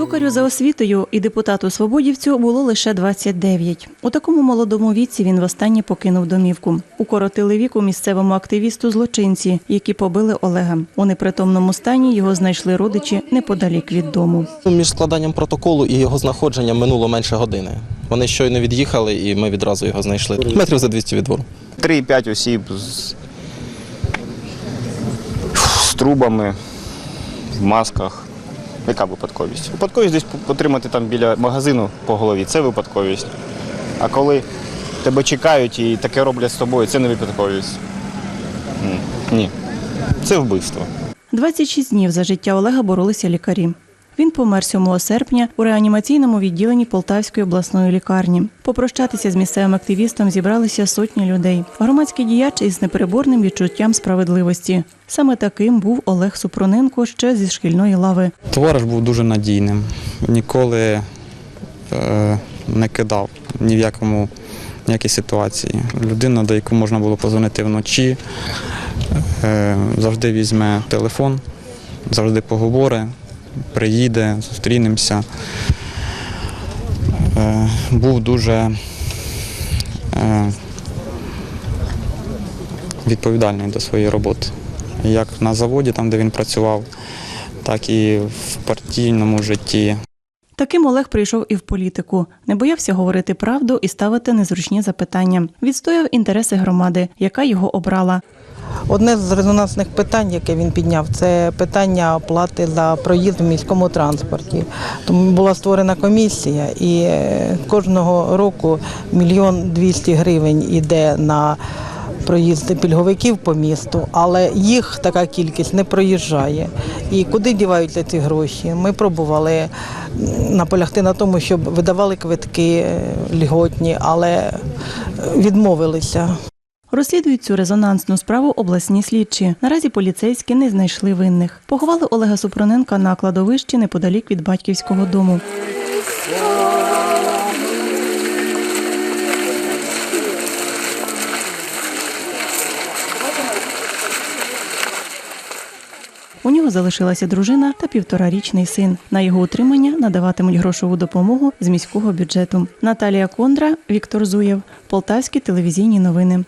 Столярю за освітою і депутату свободівцю було лише 29. У такому молодому віці він востаннє покинув домівку. Укоротили віку місцевому активісту злочинці, які побили Олега. У непритомному стані його знайшли родичі неподалік від дому. Ну, Між складанням протоколу і його знаходженням минуло менше години. Вони щойно від'їхали, і ми відразу його знайшли. Метрів за 200 від двору. 3-5 осіб з, з трубами, в масках. Яка випадковість? Випадковість десь отримати там біля магазину по голові це випадковість. А коли тебе чекають і таке роблять з тобою, це не випадковість. Ні. Це вбивство. 26 днів за життя Олега боролися лікарі. Він помер 7 серпня у реанімаційному відділенні Полтавської обласної лікарні. Попрощатися з місцевим активістом зібралися сотні людей. Громадський діяч із непереборним відчуттям справедливості. Саме таким був Олег Супроненко ще зі шкільної лави. Товариш був дуже надійним, ніколи е, не кидав ні в якому ніякій ситуації. Людина, до яку можна було позвонити вночі, е, завжди візьме телефон, завжди поговори, приїде, зустрінемося. Е, був дуже е, відповідальний до своєї роботи. Як на заводі, там, де він працював, так і в партійному житті. Таким Олег прийшов і в політику. Не боявся говорити правду і ставити незручні запитання. Відстояв інтереси громади, яка його обрала. Одне з резонансних питань, яке він підняв, це питання оплати за проїзд в міському транспорті. Тому була створена комісія, і е, кожного року мільйон двісті гривень іде на проїзд пільговиків по місту, але їх така кількість не проїжджає. І куди діваються ці гроші? Ми пробували наполягти на тому, щоб видавали квитки е, льготні, але е, відмовилися. Розслідують цю резонансну справу обласні слідчі. Наразі поліцейські не знайшли винних. Поховали Олега Супроненка на кладовищі неподалік від батьківського дому. У нього залишилася дружина та півторарічний син. На його утримання надаватимуть грошову допомогу з міського бюджету. Наталія Кондра, Віктор Зуєв, Полтавські телевізійні новини.